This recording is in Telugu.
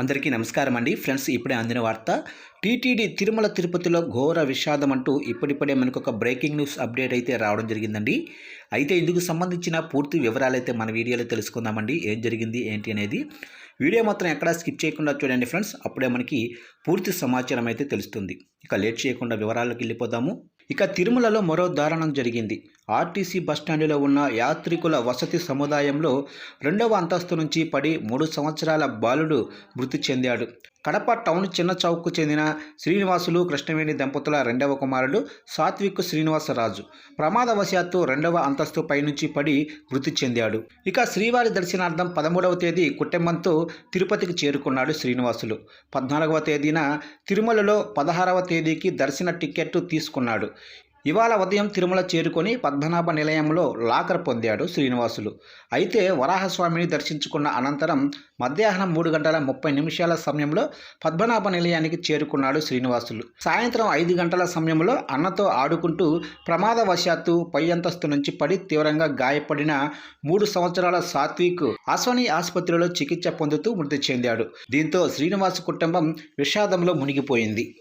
అందరికీ నమస్కారం అండి. ఫ్రెండ్స్ ఇప్పుడే అందిన వార్త టీటీడీ తిరుమల తిరుపతిలో ఘోర విషాదం అంటూ ఇప్పుడిప్పుడే మనకు ఒక బ్రేకింగ్ న్యూస్ అప్డేట్ అయితే రావడం జరిగిందండి. అయితే ఇందుకు సంబంధించిన పూర్తి వివరాలు అయితే మన వీడియోలో తెలుసుకుందామండి. ఏం జరిగింది ఏంటి అనేది వీడియో మాత్రం ఎక్కడా స్కిప్ చేయకుండా చూడండి ఫ్రెండ్స్. అప్పుడే మనకి పూర్తి సమాచారం అయితే తెలుస్తుంది. ఇక లేట్ చేయకుండా వివరాల్లోకి వెళ్ళిపోదాము. ఇక తిరుమలలో మరో దారుణం జరిగింది. ఆర్టీసీ బస్టాండులో ఉన్న యాత్రికుల వసతి సముదాయంలో రెండవ అంతస్తు నుంచి పడి మూడు సంవత్సరాల బాలుడు మృతి చెందాడు. కడప టౌన్ చిన్న చౌక్కు చెందిన శ్రీనివాసులు కృష్ణవేణి దంపతుల రెండవ కుమారుడు సాత్విక్ శ్రీనివాసరాజు ప్రమాదవశాత్తు రెండవ అంతస్తు పైనుంచి పడి మృతి చెందాడు. ఇక శ్రీవారి దర్శనార్థం పదమూడవ తేదీ కుటుంబంతో తిరుపతికి చేరుకున్నాడు శ్రీనివాసులు. పద్నాలుగవ తేదీన తిరుమలలో పదహారవ తేదీకి దర్శన టికెట్ తీసుకున్నాడు. ఇవాళ ఉదయం తిరుమల చేరుకొని పద్మనాభ నిలయంలో లాకర్ పొందాడు శ్రీనివాసులు. అయితే వరాహస్వామిని దర్శించుకున్న అనంతరం మధ్యాహ్నం మూడు గంటల ముప్పై నిమిషాల సమయంలో పద్మనాభ నిలయానికి చేరుకున్నాడు శ్రీనివాసులు. సాయంత్రం ఐదు గంటల సమయంలో అన్నతో ఆడుకుంటూ ప్రమాదవశాత్తు పై అంతస్తు నుంచి పడి తీవ్రంగా గాయపడిన మూడు సంవత్సరాల సాత్విక్ అశ్వని ఆసుపత్రిలో చికిత్స పొందుతూ మృతి చెందాడు. దీంతో శ్రీనివాసు కుటుంబం విషాదంలో మునిగిపోయింది.